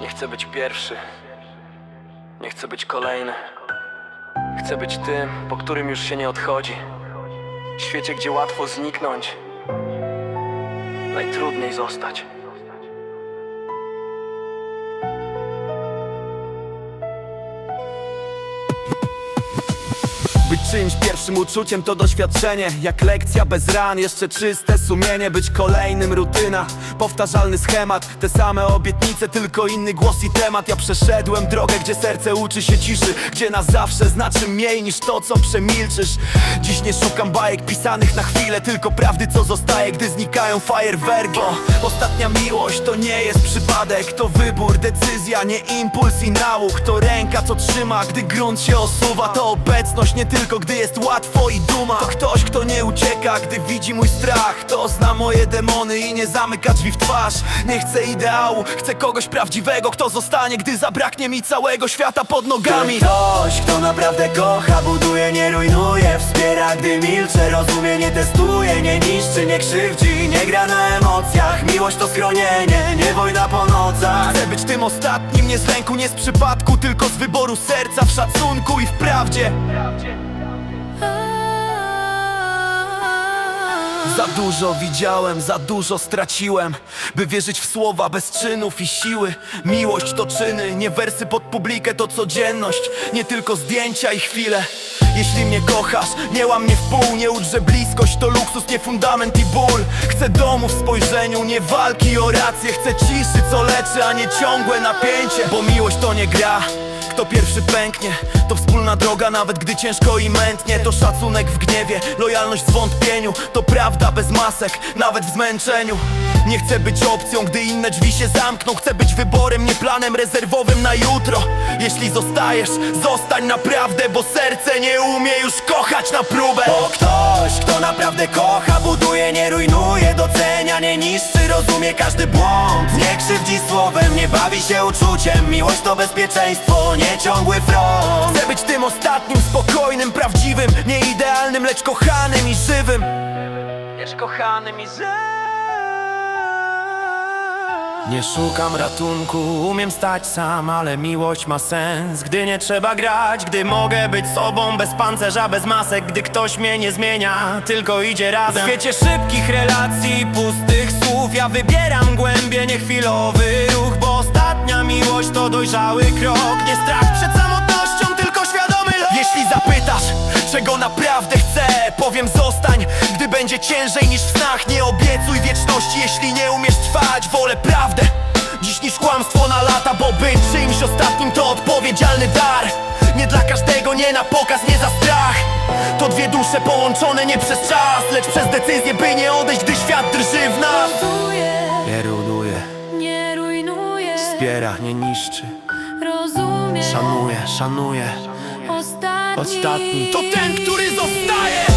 Nie chcę być pierwszy. Nie chcę być kolejny. Chcę być tym, po którym już się nie odchodzi. W świecie, gdzie łatwo zniknąć, najtrudniej zostać. Być czymś pierwszym uczuciem to doświadczenie. Jak lekcja bez ran, jeszcze czyste sumienie. Być kolejnym rutyna, powtarzalny schemat. Te same obietnice, tylko inny głos i temat. Ja przeszedłem drogę, gdzie serce uczy się ciszy. Gdzie na zawsze znaczy mniej niż to, co przemilczysz. Dziś nie szukam bajek pisanych na chwilę Tylko prawdy, co zostaje, gdy znikają fajerwerki. Bo Ostatnia miłość to nie jest przypadek To wybór, decyzja, nie impuls i nauk. To ręka, co trzyma, gdy grunt się osuwa. To obecność nie tylko, gdy jest łatwo i duma. To ktoś, kto nie ucieka, gdy widzi mój strach. To zna moje demony i nie zamyka drzwi w twarz. Nie chcę ideału, chcę kogoś prawdziwego Kto zostanie, gdy zabraknie mi całego świata pod nogami. Ktoś, kto naprawdę kocha, buduje, nie rujnuje Wspiera, gdy milczę, rozumie, nie testuje Nie niszczy, nie krzywdzi, nie gra na emocjach. Miłość to schronienie, nie wojna po nocach. Chcę być tym ostatnim, nie z lęku, nie z przypadku Tylko z wyboru serca, w szacunku i w prawdzie Za dużo widziałem, za dużo straciłem By wierzyć w słowa bez czynów i siły. Miłość to czyny, nie wersy pod publikę To codzienność, nie tylko zdjęcia i chwile. Jeśli mnie kochasz, nie łam mnie w pół. Nie że bliskość to luksus, nie fundament i ból. Chcę domu w spojrzeniu, nie walki o rację. Chcę ciszy, co leczy, a nie ciągłe napięcie Bo miłość to nie gra kto pierwszy pęknie, to wspólna droga nawet gdy ciężko i mętnie. To szacunek w gniewie, lojalność w zwątpieniu. To prawda bez masek, nawet w zmęczeniu. Nie chcę być opcją, gdy inne drzwi się zamkną. Chcę być wyborem, nie planem rezerwowym na jutro. Jeśli zostajesz, zostań naprawdę Bo serce nie umie już kochać na próbę. Bo ktoś, kto naprawdę kocha, buduje, nie rujnuje Docenia, nie niszczy, rozumie każdy błąd. Nie krzywdzi słowem, nie bawi się uczuciem. Miłość to bezpieczeństwo, nie ciągły front. Chcę być tym ostatnim, spokojnym, prawdziwym Nie idealnym, lecz kochanym i żywym. Lecz kochanym i żywym. Nie szukam ratunku, umiem stać sam, ale miłość ma sens. Gdy nie trzeba grać, gdy mogę być sobą bez pancerza, bez masek Gdy ktoś mnie nie zmienia, tylko idzie razem. W świecie szybkich relacji, pustych słów Ja wybieram głębie, nie chwilowy ruch Bo to dojrzały krok. Nie strach przed samotnością, tylko świadomy lot Jeśli zapytasz, czego naprawdę chcę Powiem zostań, gdy będzie ciężej niż w snach Nie obiecuj wieczności, jeśli nie umiesz trwać Wolę prawdę, dziś niż kłamstwo na lata Bo być czymś ostatnim to odpowiedzialny dar. Nie dla każdego, nie na pokaz, nie za strach. To dwie dusze połączone nie przez czas Lecz przez decyzję, by nie odejść, gdy świat drży w nas. Buduje, wspiera, nie niszczy. Rozumie. Szanuje, szanuje Ostatni, Ostatni. To ten, który zostaje